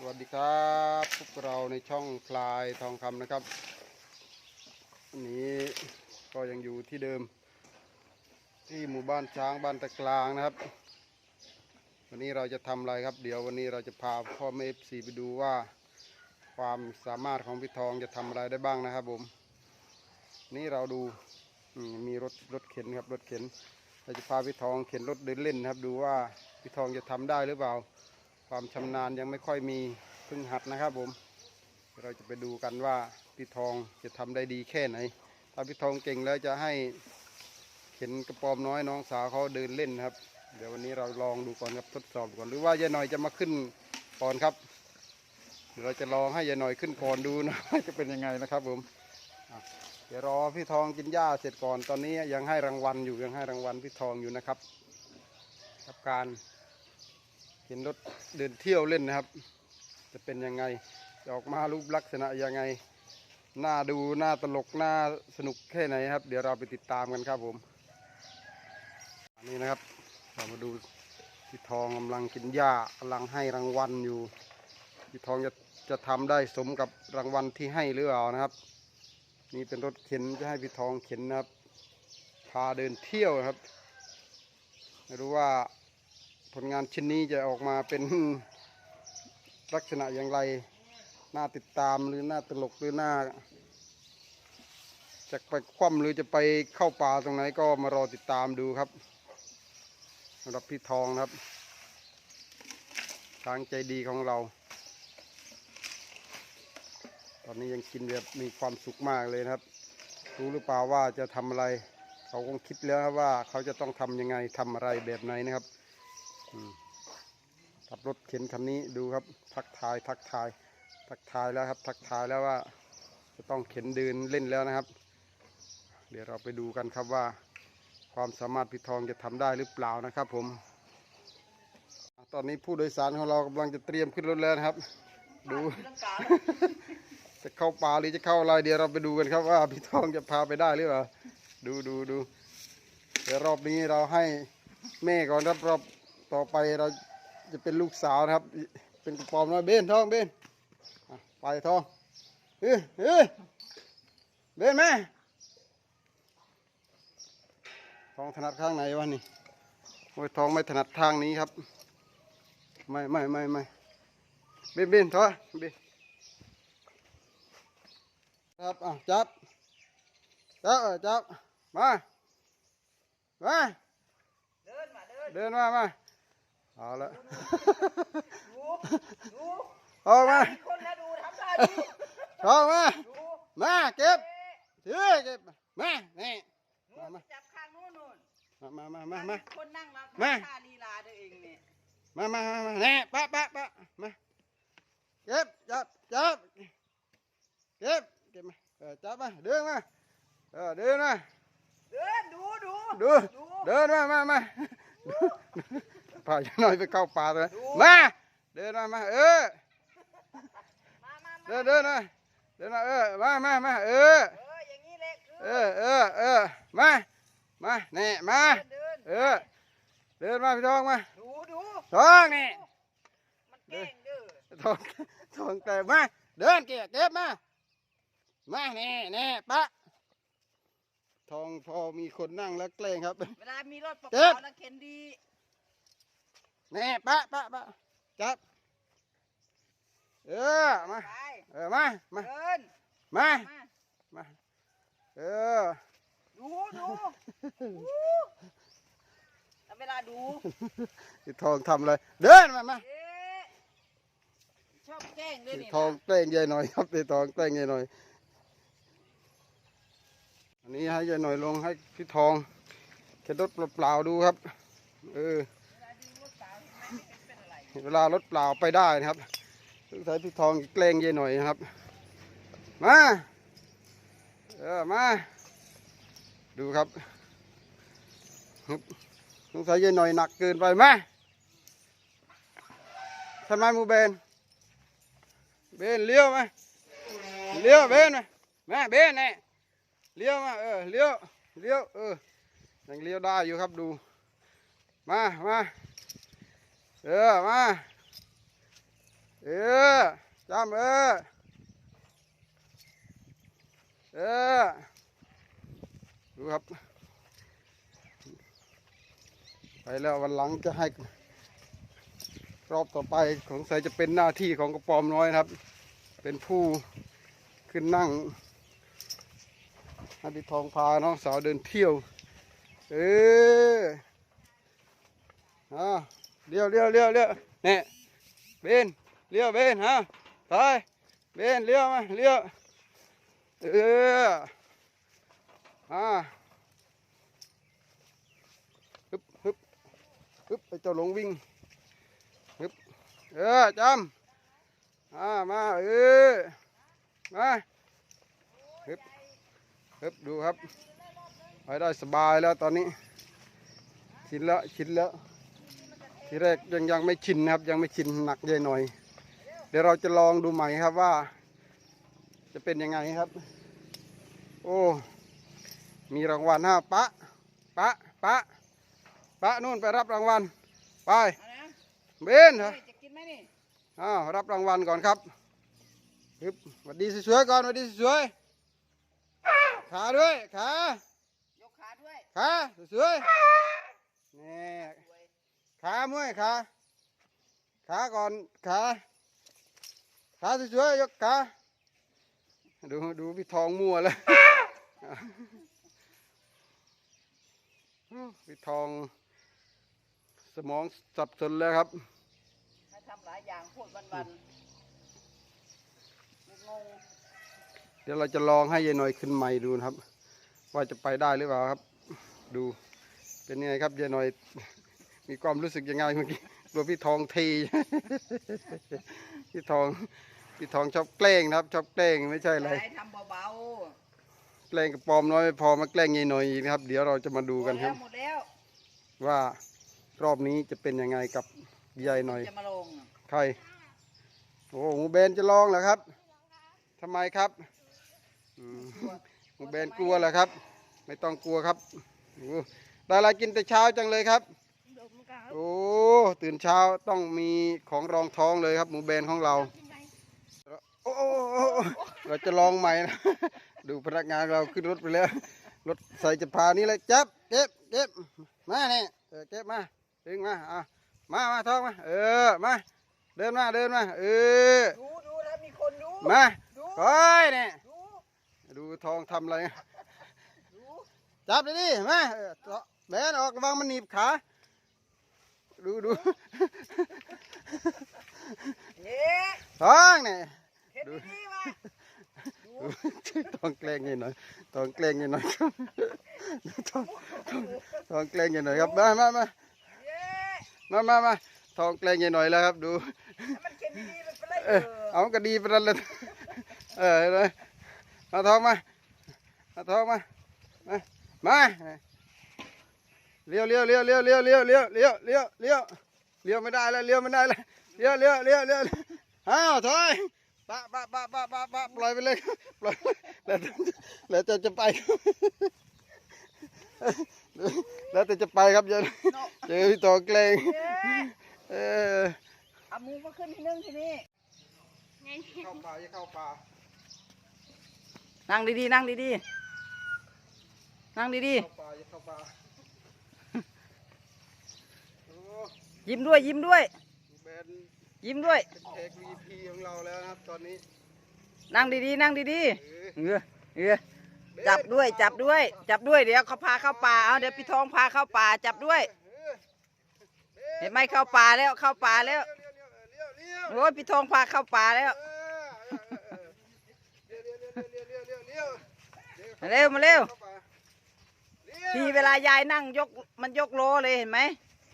สวัสดีครับพวกเราในช่องคลายทองคำนะครับวันนี้ก็ยังอยู่ที่เดิม ที่หมู่บ้านช้างบ้านตะกลางนะครับ วันนี้เราจะทำอะไรครับ เดี๋ยววันนี้เราจะพาพ่อแม่เอฟซีไปดูว่า ความสามารถของพี่ทองจะทำอะไรได้บ้างนะครับผมนี่เราดูมมีรถรถเข็นครับรถเข็นเราจะพาพี่ทองเข็นรถเดินเล่นนะครับ ดูว่าพี่ทองจะทำได้หรือเปล่า ความชำนาญยังไม่ค่อยมีเพิ่งหัดนะครับผม เราจะไปดูกันว่าพี่ทองจะทำได้ดีแค่ไหน ถ้าพี่ทองเก่งแล้วจะให้เข็นกระปอมน้อยน้องสาวเขาเดินเล่นครับ เดี๋ยววันนี้เราลองดูก่อนครับทดสอบก่อนหรือว่ายายหน่อยจะมาขึ้นก่อนครับเดี๋ยวเราจะลองให้ยายหน่อยขึ้นก่อนดูนะจะเป็นยังไงนะครับผมเดี๋ยวรอพี่ทองกินหญ้าเสร็จก่อนตอนนี้ยังให้รางวัลอยู่ยังให้รางวัลพี่ทองอยู่นะครับกับการ เห็นรถเดินเที่ยวเล่นนะครับ จะเป็นยังไงจะออกมารูปลักษณะยังไงน่าดูน่าตลกน่าสนุกแค่ไหนครับ เดี๋ยวเราไปติดตามกันครับผมอันนี้นะครับเรามาดูพี่ทองกำลังกินหญ้ากำลังให้รางวัลอยู่พี่ทองจะจะทำได้สมกับรางวัลที่ให้หรือเปล่านะครับ นี่เป็นรถเข็นจะให้พี่ทองเข็นนะครับ พาเดินเที่ยวนะครับไม่รู้ว่า ผลงานชิ้นนี้จะออกมาเป็นลักษณะอย่างไร น่าติดตามหรือน่าตลกหรือน่าจะไปคว่ำหรือจะไปเข้าป่าตรงไหนก็มารอติดตามดูครับสำหรับพี่ทองครับ ทางใจดีของเรา ตอนนี้ยังกินแบบมีความสุขมากเลยครับ รู้หรือเปล่าว่าจะทำอะไร เขาคงคิดแล้วครับว่าเขาจะต้องทำยังไงทำอะไรแบบไหนนะครับ ขับรถเข็นคันนี้ดูครับ ทักทายทักทาย ทักทายแล้วครับ ทักทายแล้วว่า จะต้องเข็นเดินเล่นแล้วนะครับ เดี๋ยวเราไปดูกันครับว่า ความสามารถพี่ทองจะทำได้หรือเปล่านะครับผม ตอนนี้ผู้โดยสารของเรากำลังจะเตรียมขึ้นรถแล้วครับ ดูจะเข้าป่าหรือจะเข้าอะไรเดี๋ยวเราไปดูกันครับว่าพี่ทองจะพาไปได้หรือเปล่าดูดูดูเดี๋ยวรอบนี้เราให้แม่ก่อนครับรอบ ต่อไปเราจะเป็นลูกสาวนะครับ เป็นกระปอมน้อยเบนทองเบนอะไปทองเฮ้ยเฮ้ยเบนแม่ทองถนัดข้างไหนวะนี่โอ้ยทองไม่ถนัดทางนี้ครับ ไม่ไม่ไม่ไม่เบนเบนทองเบนครับอะจับจับเออจับมามาเดินมาเดินเดินมามา เอาละดูดูออกมามีคนนะดูทำได้ดูออกมาดูมาเก็บเอ๊ะถือเก็บมานี่นู่นมาจับข้างนู้นนู่นมามามามามาคนนั่งรับมาท่าลีลาตัวเองเนี่ยมามามามาแน่ปะปะปะมาเก็บจับจับเก็บเก็บมาเออจับมาเดินมาเออเดินมาเดินดูดูดูดูเดินมามามา พาอย่าน้อยไปเข้าป่าเลยดูมาเดินมามาเออมามามาเดินเดินมาเดินมาเออมามามาเออเอออย่างนี้แหละคือเออเออเออมามานี่มาเดินเออเดินมาพี่ทองมาดูดูทองนี่มันแกล้งเด้อทองทองแต่มาเดินเก็บเก็บมามานี่นี่ปะทองพอมีคนนั่งแล้วแกล้งครับ เวลามีรถเปเจ็บล่าๆแล้วเข็นดี นี่ปะปะปะจับ เออ มา ไปเออ มา มา เดินมา มามา เออ ดูดูดูแล้วเวลาดูพี่ทองทำอะไร เดินมา มาเอ๊ะชอบแกล้งด้วยพี่นี่ทองนะแกล้งยายหน่อยครับพี่ทองแกล้งยายหน่อย อันนี้ให้ยายหน่อยลงให้พี่ทองแค่รถเปล่าๆดูครับ เออ เวลารถเปล่าไปได้นะครับสงสัยพี่ทองแกล้งเยายหน่อยนะครับ มาเออมา ดูครับสงสัยเยายหน่อยหนักเกินไปมาทำไมมูเบน เบนเลี้ยวมาเลี้ยวเบนมามาเบนเนี่ยเลี้ยวมาเออเลี้ยวเลี้ยวเออยังเลี้ยวได้อยู่ครับดู มามา เออ มา เออจำเออ เออ ดูครับ ไปแล้ววันหลังจะให้ รอบต่อไปของใสจะเป็นหน้าที่ของกระปอมน้อยครับ เป็นผู้ขึ้นนั่งให้พี่ทองพาน้องสาวเดินเที่ยว เอออ่า เลี้ยวเลี้ยวเลี้ยวเลี้ยวเนี่ยเบนเลี้ยวเบนฮะไปเบนเลี้ยวมาเลี้ยวเอออ่าฮึบฮึบฮึบไอ้เจ้าหลงวิ่งฮึบเออจำอ่ามาเออมาฮึบฮึบดูครับไปได้สบายแล้วตอนนี้ชินแล้วชินแล้ว ทีแรกยังยังไม่ชินนะครับ ยังไม่ชินหนักใหญ่หน่อย เดี๋ยวเราจะลองดูใหม่ครับว่า จะเป็นยังไงครับ โอ้มีรางวัลฮะปะปะปะปะนู่นไปรับรางวัลไปเอานะเบนเหรอเฮ้ยจะกินไหมนี่อ้าวรับรางวัลก่อนครับฮึบสวัสดีสวยๆก่อนสวัสดีสวยๆขาด้วยขายกขาด้วยขาสวยๆนี่สวย ขามวยขาขาก่อนขาขาสวยๆยกขาดูดูพี่ทองมั่วแล้วพี่ทองสมองสับสนแล้วครับให้ทำหลายอย่างพูดวันๆงงเดี๋ยวเราจะลองให้ยายหน่อยขึ้นใหม่ดูนะครับ ว่าจะไปได้หรือเปล่าครับ ดูเป็นยังไงครับยายหน่อย มีความรู้สึกยังไงเมื่อกี้กลัวพี่ทองที พี่ทอง พี่ทองชอบแกล้งนะครับ ชอบแกล้งไม่ใช่อะไรยายทำเบาแกล้งกับปอมน้อยไม่พอมาแกล้งยายหน่อยอีกนะครับ เดี๋ยวเราจะมาๆดูกันครับหมดแล้วว่ารอบนี้จะเป็นยังไงกับยายหน่อย จะมาลงใคร โอ้หมูเบนจะลองเหรอครับทำไมครับอืมหมูเบนกลัวเหรอครับ ไม่ต้องกลัวครับโอ้ได้อะไรกินแต่เช้าจังเลยครับ โอ้ ตื่นเช้าต้องมีของรองท้องเลยครับ หมูเบนของเราโอ้โอ้โอ้โอ้เราจะลองใหม่นะ ดูพนักงานเราขึ้นรถไปแล้ว รถใส่จะพานี้เลยจับเก็บเก็บมาเนี่ยเออเก็บมาดึงมาอะมามาท้องมา เออ มา เดินมา เดินมา เออ ดูดูแล้วมีคนดูมาดูเฮ้ยเนี่ยดูดูทองทำอะไรดูจับเลยดิมาเออแบนออกระวังมันหนีบขา ดูดูเอ๊ะท้องเนี่ยเห็นดีๆว่ะดูต้องแกล้งยังหน่อยต้องแกล้งยังหน่อยครับต้องต้องต้องแกล้งยังหน่อยครับมามามาเอ๊ะมามามาทองแกล้งยังหน่อยแล้วครับดูให้มันเข็นดีๆมันเป็นไรเอเอออเอาก็ดีไปนั่นเลยเออเลยมาทองมามาทองมามามา เลี้ยวเลี้ยวเลี้ยวเลี้ยวเลี้ยวเลี้ยวเลี้ยวเลี้ยวเลี้ยวเลี้ยวเลี้ยวไม่ได้แล้วเลี้ยวไม่ได้แล้วเลี้ยวเลี้ยวเลี้ยวเลี้ยวอ้าวถอยปะปะปะปะปะปะปล่อยไปเลยปล่อยแล้วแล้วจะจะไปแล้วแต่จะไปครับเจอเนาะเจอพี่ต่อแกล้งเอ๊ะเออเอามูมาขึ้นที่นึงทีนี้เข้าป่าจะเข้าป่านั่งดีๆนั่งดีๆนั่งดีเข้าป่าจะเข้าป่าโอ้ ๆ ยิ้มด้วยยิ้มด้วยแบนยิ้มด้วย เป็นแขก VP ของเราแล้วนะครับตอนนี้นั่งดีๆ นั่งดีเออๆเออเออจับด้วยจับด้วย จับด้วยเดี๋ยวเขาพาเข้าป่าเอาเดี๋ยวพี่ทองพาเข้าป่าจับด้วยเห็นไหมเข้าป่าแล้วเข้าป่าแล้วเลี้ยวเลี้ยวเลี้ยวเลี้ยวโอ้ยพี่ทองพาเข้าป่าแล้วเออเลี้ยวเลี้ยวเลี้ยวเลี้ยวเลี้ยวเลี้ยวมาเร็วมาเร็ว เข้าป่าเลี้ยว ทีเวลายายนั่งยกมันยกโลเลยเห็นไหม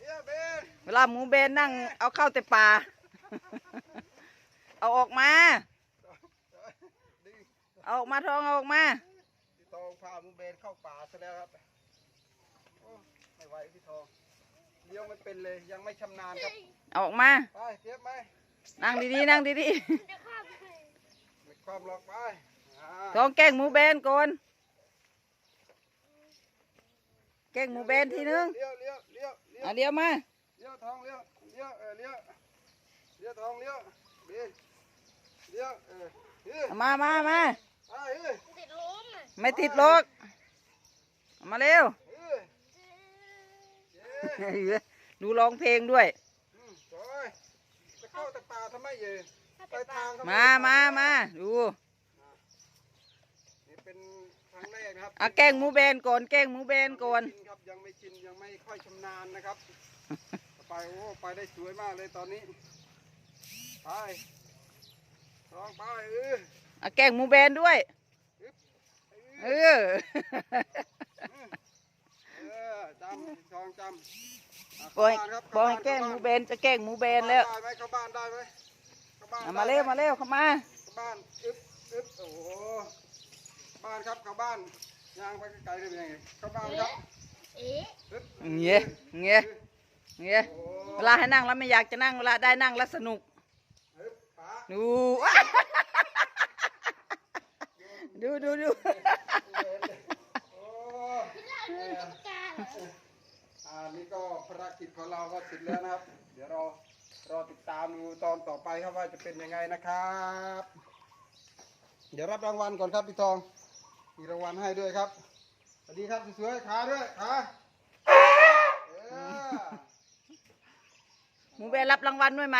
เลี้ยวเบนเวลาหมูเบนนั่งเอาเข้าแต่ป่า เอาออกมาดึงเอาออกมาทองเอาออกมาพี่ทองพามูเบนเข้าป่าซะแล้วครับโอ้ไม่ไหวพี่ทองเลี้ยวไม่เป็นเลยยังไม่ชำนาญครับเอาออกมาไปเทียบไหมนั่งดีๆนั่งดีไม่ความหลอกไปอ่าๆทองแกล้งหมูเบนก่อนแกล้งหมูเบนทีนึงเลี้ยวเลี้ยวเลี้ยวเลี้ยวเอาเดี๋ยวมา เลี้ยวทองเลี้ยวเลี้ยวเออเลี้ยวเลี้ยวทองเลี้ยวเดี๋ยวเดี๋ยวเออเออเอามามามาอ่าเออติดลมอะไม่ติดหรอกเอามาเร็วเออเย้ดูร้องเพลงด้วย อืมโอ้ยจะเข้าตะป่าทำไมเย่ไปทางทำไมามามาดู นี่เป็นครั้ง แรกนะครับเอาแกล้งหมูแบนก่อนแกล้งหมูแบนก่อนชิครับยังไม่ชินยังไม่ค่อยชำนาญนะครับ ไปโอ้ไปได้สวยมากเลยตอนนี้ไปลองไปเออเอาแกล้งหมูแบนด้วยเอเอออเออจำจองจำอะบอยเข้าบ้านครับบอยเข้าแกล้งหบ้านมูแบนจะแกล้งหมูแบนแล้วได้ไหมเข้าบ้านได้ไหมเข้าบ้านเอามาเร็วมาเร็วเข้ามา เข้าบ้านอึ๊บอึ๊บโอ้โห บ้านครับเข้าบ้านย่างไปไกลๆได้เป็นยังไงเข้าบ้านครับเอ๊ะอึ๊บเงี้ยเงี้ยเงี้ยโอ้เวลาให้นั่งแล้วไม่อยากจะนั่งเวลาได้นั่งแล้วสนุกอึ๊บป๋าดูดูดูดูโอ้เรื่องต้องการเหรออ่านี่ก็ภารกิจของเราก็เสร็จแล้วนะครับ เดี๋ยวเรารอติดตามดูตอนต่อไปครับว่าจะเป็นยังไงนะครับ เดี๋ยวรับรางวัลก่อนครับพี่ทอง มีรางวัลให้ด้วยครับ สวัสดีครับสวยๆขาด้วยขาเออหมูแบนรับรางวัลด้วยไหม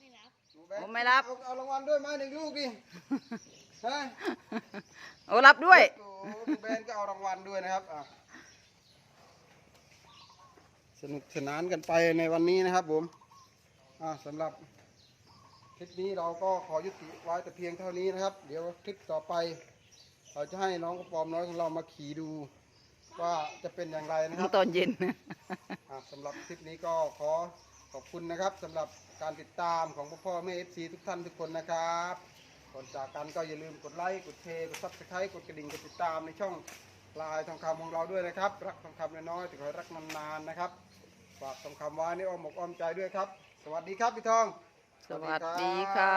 ไม่รับหนูแบงค์ผมไม่รับ เอาเอารางวัลด้วยไหมหนึ่งลูกดิเฮ้ยโอ้รับด้วย โอ้โหหนูแบนก็เอารางวัลด้วยนะครับอะสนุกสนานกันไปในวันนี้นะครับผมอ่าสำหรับคลิปนี้เราก็ขอยุติไว้แต่เพียงเท่านี้นะครับ เดี๋ยวคลิปต่อไป เราจะให้น้องกระปอมน้อยของเรามาขี่ดู ว่าจะเป็นอย่างไรนะครับตอนเย็นอ่าสำหรับคลิปนี้ก็ขอขอบคุณนะครับสำหรับการติดตามของพ่อพ่อแม่เอฟซีทุกท่านทุกคนนะครับก่อนจากกันก็อย่าลืมกดไลค์กดแชร์กดซับสไครต์กดกระดิ่งกดติดตามในช่องลายทองคำของเราด้วยนะครับ รักทองคำน้อยๆแต่ขอให้รักนานๆนะครับฝากทองคำไว้ในอ้อมอกอ้อมใจด้วยครับ สวัสดีครับพี่ทอง สวัสดีค่ะ